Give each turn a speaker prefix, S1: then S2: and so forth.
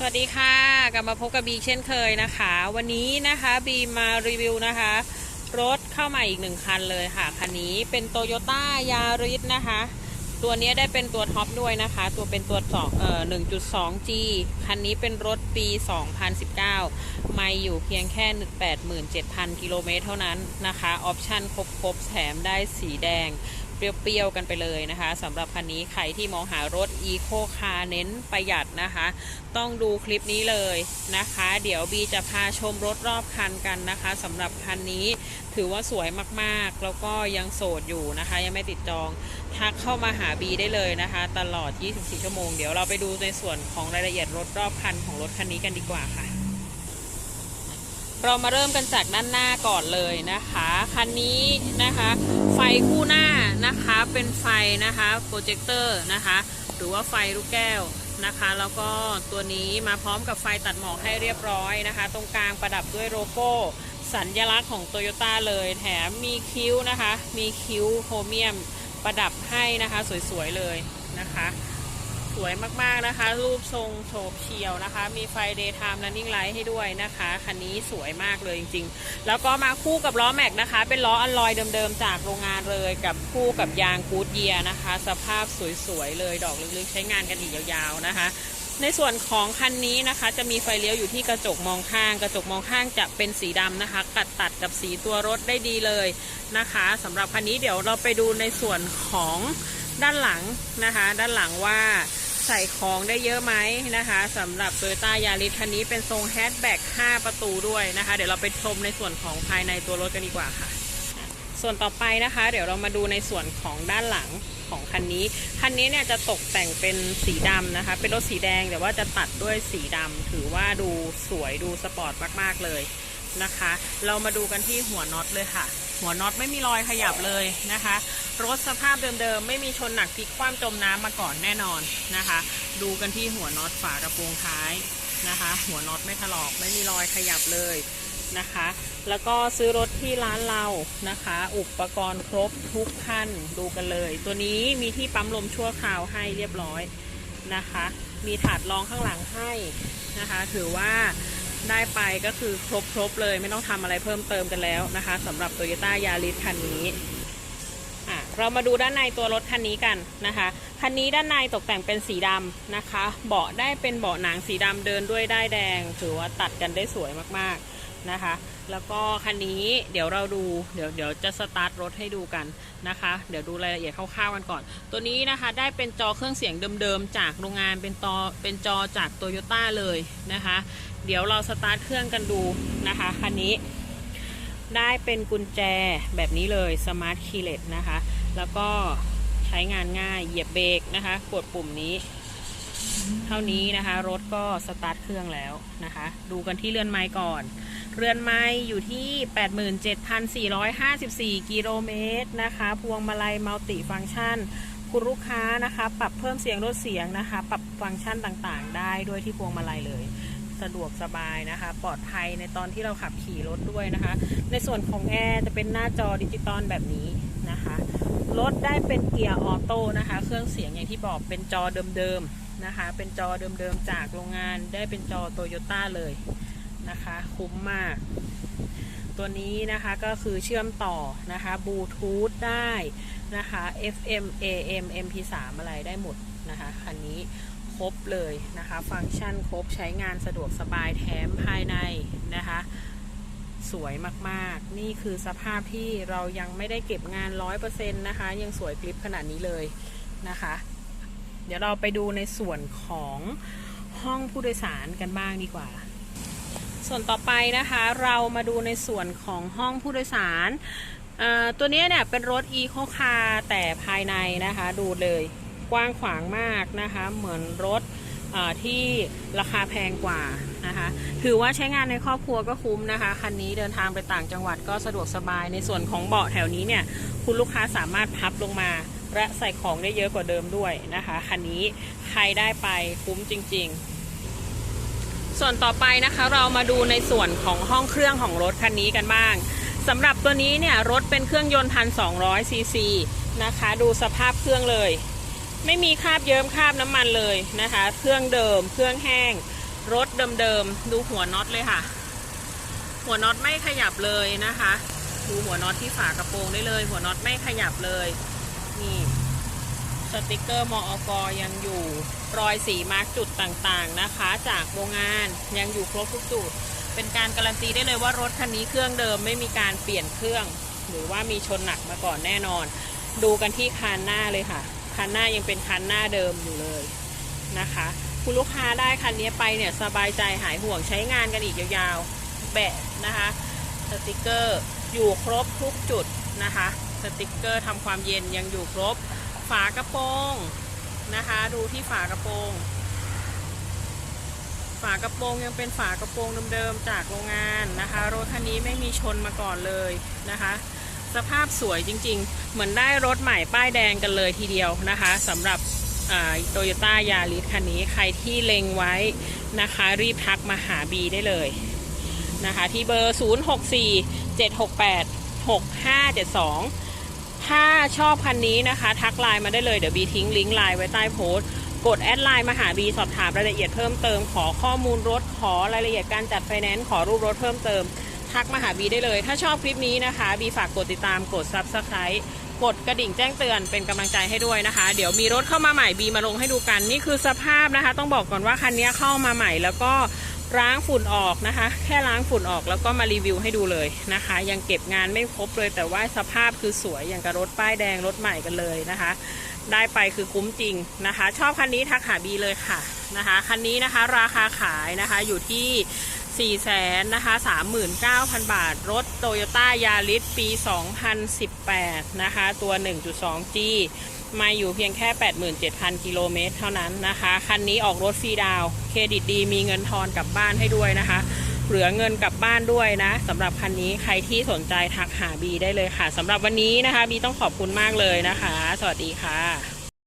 S1: สวัสดีค่ะกลับมาพบกับบีเช่นเคยนะคะ วันนี้นะคะบีมารีวิวนะคะ รถเข้ามาอีกหนึ่งคันเลยค่ะ คันนี้เป็นโตโยต้ายาริสนะคะ ตัวนี้ได้เป็นตัวท็อปด้วยนะคะ ตัวเป็นตัว2เอ่อ 1.2G คันนี้เป็นรถปี 2019 ไม่อยู่เพียงแค่ 87,000 กิโลเมตรเท่านั้นนะคะ ออปชั่นครบๆแถมได้สีแดง เปรี้ยวๆกันไปเลยนะคะสำหรับคันนี้ใครที่มองหารถ Eco Car เน้นประหยัดนะคะ ต้องดูคลิปนี้เลยนะคะ เดี๋ยวบีจะพาชมรถรอบคันกันนะคะสำหรับคันนี้ถือว่าสวยมากๆ แล้วก็ยังโสดอยู่นะคะ ยังไม่ติดจองทักเข้ามาหาบีได้เลยนะคะ ตลอด 24 ชั่วโมง เดี๋ยวเราไปดูในส่วนของรายละเอียดรถรอบคันของรถคันนี้กันดีกว่าค่ะเรามาเริ่มกันจากด้านหน้าก่อนเลยนะคะ คันนี้นะคะ ไฟคู่หน้า นะคะเป็นไฟนะคะโปรเจคเตอร์นะคะ หรือว่าไฟลูกแก้วนะคะ แล้วก็ตัวนี้มาพร้อมกับไฟตัดหมอกให้เรียบร้อยนะคะ ตรงกลางประดับด้วยโลโก้สัญลักษณ์ของโตโยต้าเลย แถมมีคิ้วนะคะ มีคิ้วโครเมียมประดับให้นะคะ สวยๆเลยนะคะ วยมากๆนะคะ รูปทรงโฉบเฉี่ยวนะคะ มีไฟ daytime running light ให้ด้วยนะคะ คันนี้สวยมากเลยจริงๆ แล้วก็มาคู่กับล้อแม็กนะคะ เป็นล้ออัลลอยเดิมๆ จากโรงงานเลยกับคู่กับยางกูดเยียนะคะ สภาพสวยๆเลยดอกลึกๆ ใช้งานกันอีกยาวๆนะคะ ในส่วนของคันนี้นะคะ จะมีไฟเลี้ยวอยู่ที่กระจกมองข้าง กระจกมองข้างจะเป็นสีดำนะคะตัดตัดกับสีตัวรถได้ดีเลยนะคะสำหรับคันนี้เดี๋ยวเราไปดูในส่วนของด้านหลังนะคะ ด้านหลังว่า ใส่ของได้เยอะไหมนะคะสำหรับ Toyota Yaris คันนี้เป็นทรงแฮชแบ็ก5 ประตูด้วยนะคะ เดี๋ยวเราไปชมในส่วนของภายในตัวรถกันดีกว่าค่ะ ส่วนต่อไปนะคะ เดี๋ยวเรามาดูในส่วนของด้านหลังของคันนี้ คันนี้เนี่ยจะตกแต่งเป็นสีดำนะคะ เป็นรถสีแดงแต่ว่าจะตัดด้วยสีดำถือว่าดูสวยดูสปอร์ตมาก ๆ เลย นะคะ เรามาดูกันที่หัวน็อตเลยค่ะ หัวน็อตไม่มีรอยขยับเลยนะคะ รถสภาพเดิมๆ ไม่มีชนหนักพลิกคว่ำจมน้ำมาก่อนแน่นอนนะคะ ดูกันที่หัวน็อตฝากระโปรงท้ายนะคะ หัวน็อตไม่ถลอกไม่มีรอยขยับเลยนะคะ แล้วก็ซื้อรถที่ร้านเรานะคะ อุปกรณ์ครบทุกคันดูกันเลย ตัวนี้มีที่ปั๊มลมชั่วคราวให้เรียบร้อยนะคะ มีถาดรองข้างหลังให้นะคะ ถือว่า ได้ไปก็คือครบครบๆเลยไม่ต้องทำอะไรเพิ่มเติมกันแล้วนะคะสำหรับ Toyota Yaris คันนี้อะเรามาดูด้านในตัวรถคันนี้กันนะคะ คันนี้ด้านในตกแต่งเป็นสีดำนะคะ เบาะได้เป็นเบาะหนังสีดำเดินด้วยได้แดง ถือว่าตัดกันได้สวยมากๆ นะคะ แล้วก็คันนี้เดี๋ยวเราดูเดี๋ยวเดี๋ยวจะสตาร์ทรถให้ดูกันนะคะ เดี๋ยวดูรายละเอียดคร่าวๆกันก่อน ตัวนี้นะคะได้เป็นจอเครื่องเสียงเดิมๆ จากโรงงานเป็นตอเป็นจอจากโตโยต้าเลยนะคะ เดี๋ยวเราสตาร์ทเครื่องกันดูนะคะคันนี้ได้เป็นกุญแจแบบนี้เลย Smart Keyless นะคะ แล้วก็ใช้งานง่ายเหยียบเบรกนะคะ กดปุ่มนี้ เท่านี้นะคะ รถก็สตาร์ทเครื่องแล้วนะคะ ดูกันที่เรือนไม้ก่อน เรือนไม้อยู่ที่ 87,454 กิโลเมตรนะคะ พวงมาลัยมัลติฟังก์ชัน คุณลูกค้านะคะ ปรับเพิ่มเสียงลดเสียงนะคะ ปรับฟังก์ชันต่างๆ ได้ด้วยที่พวงมาลัยเลย สะดวกสบายนะคะ ปลอดภัยในตอนที่เราขับขี่รถด้วยนะคะ ในส่วนของแอร์จะเป็นหน้าจอดิจิตอลแบบนี้นะคะรถได้เป็นเกียร์ออโต้นะคะ เครื่องเสียงอย่างที่บอกเป็นจอเดิมๆนะคะ เป็นจอเดิมๆจากโรงงานได้เป็นจอโตโยต้าเลย นะคะ คุ้มมาก ตัวนี้นะคะก็คือเชื่อมต่อนะคะบลูทูธได้นะคะ FM AM MP3 อะไรได้หมดนะคะคันนี้ครบเลยนะคะ ฟังก์ชันครบใช้งานสะดวกสบายแถมภายในนะคะ สวยมากๆ นี่คือสภาพที่เรายังไม่ได้เก็บงาน 100%นะคะ ยังสวยกริบขนาดนี้เลยนะคะ เดี๋ยวเราไปดูในส่วนของห้องผู้โดยสารกันบ้างดีกว่า ส่วนต่อไปนะคะเรามาดูในส่วนของห้องผู้โดยสารตัวนี้เนี่ยเป็นรถ Eco Car แต่ภายในนะคะดูเลยกว้างขวางมากนะคะเหมือนรถที่ราคาแพงกว่านะคะถือว่าใช้งานในครอบครัวก็คุ้มนะคะคันนี้เดินทางไปต่างจังหวัดก็สะดวกสบายในส่วนของเบาะแถวนี้เนี่ยคุณลูกค้าสามารถพับลงมาและใส่ของได้เยอะกว่าเดิมด้วยนะคะคันนี้ใครได้ไปคุ้มจริง ๆ ส่วนต่อไปนะคะเรามาดูในส่วนของห้องเครื่องของรถคันนี้กันบ้างสำหรับตัวนี้เนี่ยรถเป็นเครื่องยนต์พันสองซีซีนะคะ ดูสภาพเครื่องเลย ไม่มีคราบเยิ้มคราบน้ำมันเลยนะคะ เครื่องเดิม เครื่องแห้ง รถเดิมๆดูหัวน็อตเลยค่ะ หัวน็อตไม่ขยับเลยนะคะ ดูหัวน็อตที่ฝากระโปรงได้เลย หัวน็อตไม่ขยับเลย สติกเกอร์มอกยังอยู่รอยสีมาร์กจุดต่างๆนะคะ จากโรงงานยังอยู่ครบทุกจุด เป็นการการันตีได้เลยว่ารถคันนี้เครื่องเดิมไม่มีการเปลี่ยนเครื่อง หรือว่ามีชนหนักมาก่อนแน่นอน ดูกันที่คันหน้าเลยค่ะ คันหน้ายังเป็นคันหน้าเดิมอยู่เลยนะคะ คุณลูกค้าได้คันนี้ไปเนี่ยสบายใจหายห่วงใช้งานกันอีกยาวๆแบะนะคะสติกเกอร์อยู่ครบทุกจุดนะคะ สติกเกอร์ทำความเย็นยังอยู่ครบ ฝากระโปรงนะคะ ดูที่ฝากระโปรงฝากระโปรงยังเป็นฝากระโปรงเดิมๆจากโรงงานนะคะรถคันนี้ไม่มีชนมาก่อนเลยนะคะ สภาพสวยจริงๆ เหมือนได้รถใหม่ป้ายแดงกันเลยทีเดียวนะคะสำหรับโตโยต้ายาริสคันนี้ใครที่เล็งไว้นะคะ รีบทักมาหาบีได้เลยนะคะ ที่เบอร์ 0647686572 ถ้าชอบคันนี้นะคะ ทักไลน์มาได้เลยเดี๋ยวบีทิ้งลิงก์ไลน์ไว้ใต้โพสต์กดแอดไลน์มาหาบีสอบถามรายละเอียดเพิ่มเติม ขอข้อมูลรถขอรายละเอียดการจัดไฟแนนซ์ขอรูปรถเพิ่มเติม ทักมาหาบีได้เลย ถ้าชอบคลิปนี้นะคะบีฝากกดติดตามกด Subscribe กดกระดิ่งแจ้งเตือนเป็นกำลังใจให้ด้วยนะคะ เดี๋ยวมีรถเข้ามาใหม่บีมาลงให้ดูกัน นี่คือสภาพนะคะ ต้องบอกก่อนว่าคันนี้เข้ามาใหม่แล้วก็ ล้างฝุ่นออกนะคะ แค่ล้างฝุ่นออกแล้วก็มารีวิวให้ดูเลยนะคะ ยังเก็บงานไม่ครบเลยแต่ว่าสภาพคือสวยอย่างกับรถป้ายแดงรถใหม่กันเลยนะคะ ได้ไปคือคุ้มจริงนะคะ ชอบคันนี้ทักหาบีเลยค่ะนะคะ คันนี้นะคะราคาขายนะคะอยู่ที่ 4แสนนะคะ39,000 บาท รถโตโยต้ายาริสปี 2018 นะคะ ตัว 1.2G มาอยู่เพียงแค่ 87,000 กิโลเมตรเท่านั้นนะคะ คันนี้ออกรถฟรีดาว เครดิตดีมีเงินทอนกลับบ้านให้ด้วยนะคะ เหลือเงินกลับบ้านด้วยนะสำหรับคันนี้ใครที่สนใจทักหาบีได้เลยค่ะสำหรับวันนี้นะคะบีต้องขอบคุณมากเลยนะคะ สวัสดีค่ะ